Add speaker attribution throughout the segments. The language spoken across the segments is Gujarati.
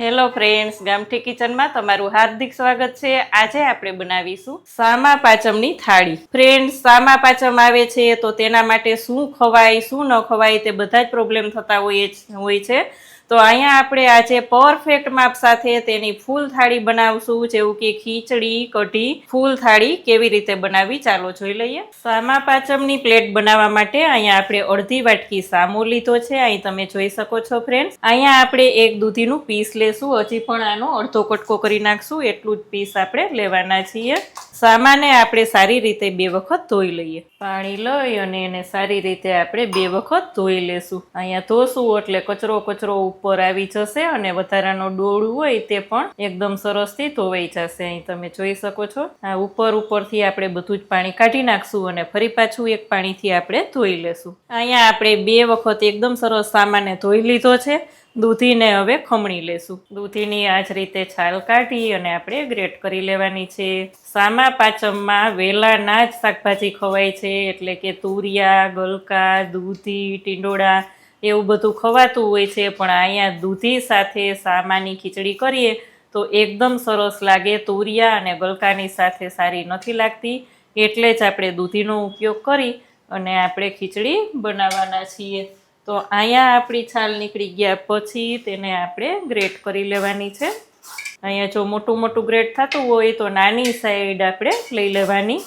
Speaker 1: હેલો ફ્રેન્ડ્સ ગામઠી કિચનમાં તમારું હાર્દિક સ્વાગત છે. આજે આપણે બનાવીશું સામા પાચમની થાળી. ફ્રેન્ડ્સ સામા પાચમ આવે છે તો તેના માટે શું ખવાય, શું ન ખવાય તે બધા જ પ્રોબ્લેમ થતા હોય હોય છે. તો અહીંયા આપણે આજે પરફેક્ટ માપ સાથે તેની ફૂલ થાળી બનાવશું, જેવું કે ખીચડી, કઢી, ફૂલ થાળી કેવી રીતે બનાવવી ચાલો જોઈ લઈએ. સામા પાચમની પ્લેટ બનાવવા માટે અહીંયા આપણે અડધી વાટકી સામો લીધો છે, અહીં તમે જોઈ શકો છો ફ્રેન્ડ્સ અહીંયા આપણે એક દૂધીનું પીસ લેશું, હજી પણ આનો અડધો કટકો કરી નાખશું, એટલું જ પીસ આપણે લેવાના છીએ. સામાને આપણે સારી રીતે બે વખત ધોઈ લઈએ. પાણી લઈ અને એને સારી રીતે આપણે બે વખત ધોઈ લેશું. અહીંયા ધોશું એટલે કચરો કચરો ઉપર આવી જશે અને વધારાનો ડોળું હોય તે પણ એકદમ સરસથી ધોવાઈ જશે. અહીં તમે જોઈ શકો છો. આ ઉપર ઉપરથી આપણે બધું જ પાણી કાઢી નાખશું અને ફરી પાછું એક પાણીથી આપણે ધોઈ લેશું. અહીંયા આપણે બે વખત એકદમ સરસ સામાને ધોઈ લીધો છે. દૂધીને હવે ખમણી લેશું. દૂધીની આ જ રીતે છાલ કાઢી અને આપણે ગ્રેટ કરી લેવાની છે. સામા પાચમમાં વેલાના જ શાકભાજી ખવાય છે, એટલે કે તુરિયા, ગલકા, દૂધી, ટીંડોળા એવું બધું ખવાતું હોય છે, પણ અહીંયા દૂધી સાથે સામાની ખીચડી કરીએ તો એકદમ સરસ લાગે. તુરિયા અને ગલકાની સાથે સારી નથી લાગતી, એટલે જ આપણે દૂધીનો ઉપયોગ કરી અને આપણે ખીચડી બનાવવાના છીએ. તો અહીંયા આપણી છાલ નીકળી ગયા પછી તેને આપણે ગ્રેટ કરી લેવાની છે. અહીંયા જો મોટું મોટું ગ્રેટ થતું હોય તો નાની સાઈડ આપણે લઈ લેવાની.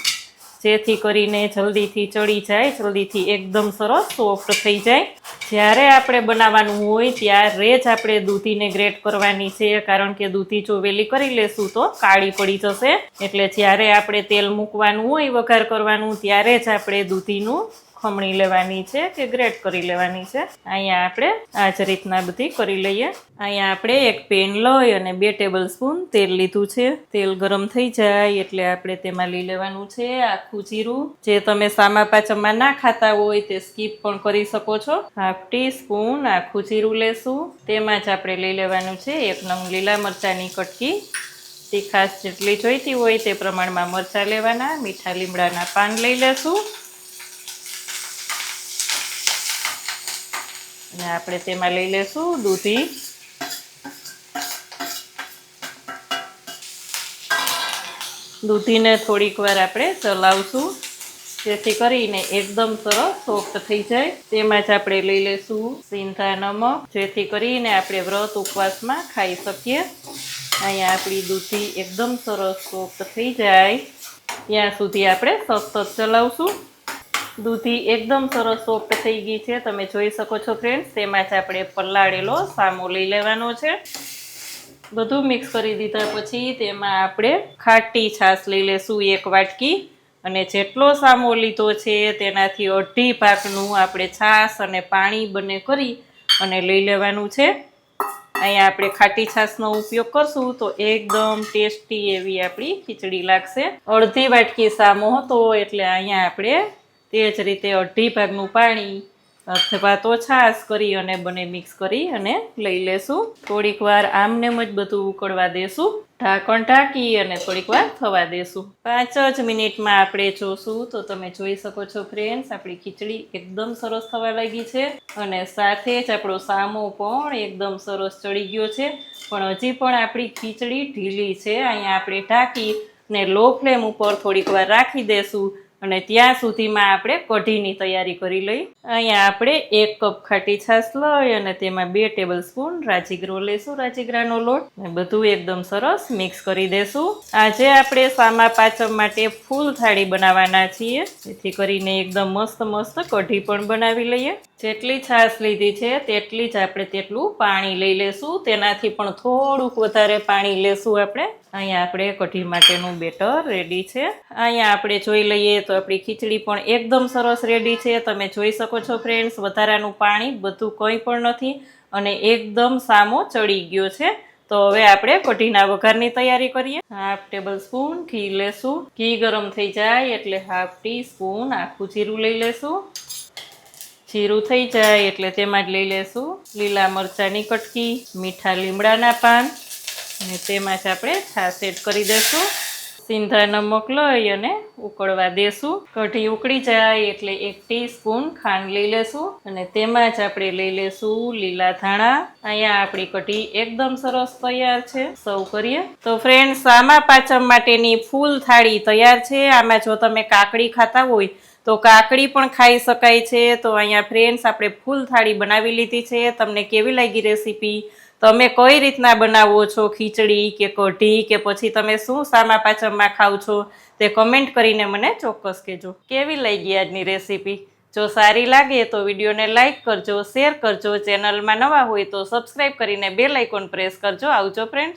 Speaker 1: જેથી કરીને જલ્દીથી ચડી જાય, જલ્દીથી એકદમ સરસ સોફ્ટ થઈ જાય. જ્યારે આપણે બનાવવાનું હોય ત્યારે જ આપણે દૂધીને ગ્રેટ કરવાની છે. કારણ કે દૂધી જો વેલી કરી લેશું તો કાળી પડી જશે. એટલે જ્યારે આપણે તેલ મૂકવાનું હોય, વઘાર કરવાનું, ત્યારે જ આપણે દૂધીનું ખમણી લેવાની છે કે ગ્રેટ કરી લેવાની છે. અહીંયા આપણે આ જ રીતના બધી કરી લઈએ. અહીંયા આપણે એક પેન લઈ અને બે ટેબલ સ્પૂન તેલ લીધું છે. તેલ ગરમ થઈ જાય એટલે આપણે તેમાં લઈ લેવાનું છે આખું જીરું. જે તમે સામા પાચમમાં ના ખાતા હોય તે સ્કીપ પણ કરી શકો છો. હાફ ટી સ્પૂન આખું જીરું લેશું. તેમાં જ આપણે લઈ લેવાનું છે એક નંગ લીલા મરચાંની કટકી. તીખાશ જેટલી જોઈતી હોય તે પ્રમાણમાં મરચાં લેવાના, મીઠા લીમડાના પાન લઈ લેશું. અને આપણે તેમાં લઈ લેશું દૂધી. દૂધીને થોડીક વાર આપણે ચલાવશું. જેથી કરીને એકદમ સરસ સોફ્ટ થઈ જાય. તેમાં જ આપણે લઈ લેશું સિંધા નમક. જેથી કરીને આપણે વ્રત ઉપવાસમાં ખાઈ શકીએ. અહીંયા આપણી દૂધી એકદમ સરસ સોફ્ટ થઈ જાય. ત્યાં સુધી આપણે સતત ચલાવશું. દૂધી એકદમ સરસ સોફ્ટ થઈ ગઈ છે. તમે જોઈ શકો છો ફ્રેન્ડ્સ તેમાં જ આપણે પલાળેલો સામો લઈ લેવાનો છે. બધું મિક્સ કરી દીધા પછી તેમાં આપણે ખાટી છાશ લઈ લેશું એક વાટકી. અને જેટલો સામો લીધો છે તેનાથી અઢી ભાગનું આપણે છાશ અને પાણી બંને કરી અને લઈ લેવાનું છે. અહીંયા આપણે ખાટી છાશનો ઉપયોગ કરશું તો એકદમ ટેસ્ટી એવી આપણી ખીચડી લાગશે. અડધી વાટકી સામો હતો એટલે અહીંયા આપણે તે જ રીતે અઢી ભાગનું પાણી અથવા તો છાશ કરી અને બંને મિક્સ કરી અને લઈ લેશું. થોડીક વાર આમનેમ જ બધું ઉકળવા દેશું. ઢાંકણ ઢાંકી અને થોડીક વાર થવા દેશું. પાંચ જ મિનિટમાં આપણે જોશું. તો તમે જોઈ શકો છો ફ્રેન્ડ્સ, આપણી ખીચડી એકદમ સરસ થવા લાગી છે અને સાથે જ આપણો સામો પણ એકદમ સરસ ચડી ગયો છે. પણ હજી પણ આપણી ખીચડી ઢીલી છે. અહીંયા આપણે ઢાંકી ને લો ફ્લેમ ઉપર થોડીક વાર રાખી દેશું. અને ત્યાં સુધીમાં આપણે કઢીની તૈયારી કરી લઈ. અહીંયા આપણે એક કપ ખાટી છાશ લઈ અને તેમાં બે ટેબલ સ્પૂન રાજીગ્રો લેશું રાજીગ્રાનો લોટ. અને બધું એકદમ સરસ મિક્સ કરી દેશું. આજે આપણે સામા પાચમ માટે ફૂલ થાળી બનાવવાના છીએ. જેથી કરીને એકદમ મસ્ત મસ્ત કઢી પણ બનાવી લઈએ. જેટલી છાશ લીધી છે, તેટલી જ આપણે તેટલું પાણી લઈ લેશું. તેનાથી પણ થોડુંક વધારે પાણી લેશું આપણે. અહીંયા આપણે કઢી માટેનું બેટર રેડી છે. અહીંયા આપણે જોઈ લઈએ તો આપણી ખીચડી પણ એકદમ સરસ રેડી છે. તમે જોઈ શકો છો ફ્રેન્ડ્સ વધારાનું પાણી, બધું કંઈ પણ નથી અને એકદમ સામો ચડી ગયો છે. તો હવે આપણે કઢીના વઘારની તૈયારી કરીએ. હાફ ટેબલ સ્પૂન ઘી લેશું. ઘી ગરમ થઈ જાય એટલે હાફ ટી સ્પૂન આખું જીરું લઈ લેશું. જીરું થઈ જાય એટલે તેમાં જ લઈ લેશું. લીલા મરચાંની કટકી, મીઠા લીમડાના પાન અને તેમાં જ આપણે છાશ એડ કરી દઈશું સિંધા નમક લઈ અને ઉકળવા દેશું. કઢી ઉકળી જાય એટલે એક ટીસ્પૂન ખાંડ લઈ લેશું અને તેમાં જ આપણે લઈ લેશું લીલા ધાણા. અહીંયા આપણી કઢી એકદમ સરસ તૈયાર છે. સર્વ કરીએ. તો ફ્રેન્ડ સામા પાચમ માટેની ફૂલ થાળી તૈયાર છે. આમાં જો તમે કાકડી ખાતા હોય તો કાકડી પણ ખાઈ શકાય છે. તો અહીંયા ફ્રેન્ડ્સ આપણે ફૂલ થાળી બનાવી લીધી છે. તમને કેવી લાગી રેસીપી તમે કઈ રીતના બનાવો છો? ખીચડી કે કઢી કે પછી તમે શું સામા પાચમમાં ખાવ છો? તે કમેન્ટ કરીને મને ચોક્કસ કહેજો. કેવી લાગી આજની રેસીપી જો સારી લાગે તો વિડીયોને લાઈક કરજો શેર કરજો. ચેનલમાં નવા હોય તો સબસ્ક્રાઈબ કરીને બે લાઇકોન પ્રેસ કરજો. આવજો ફ્રેન્ડ્સ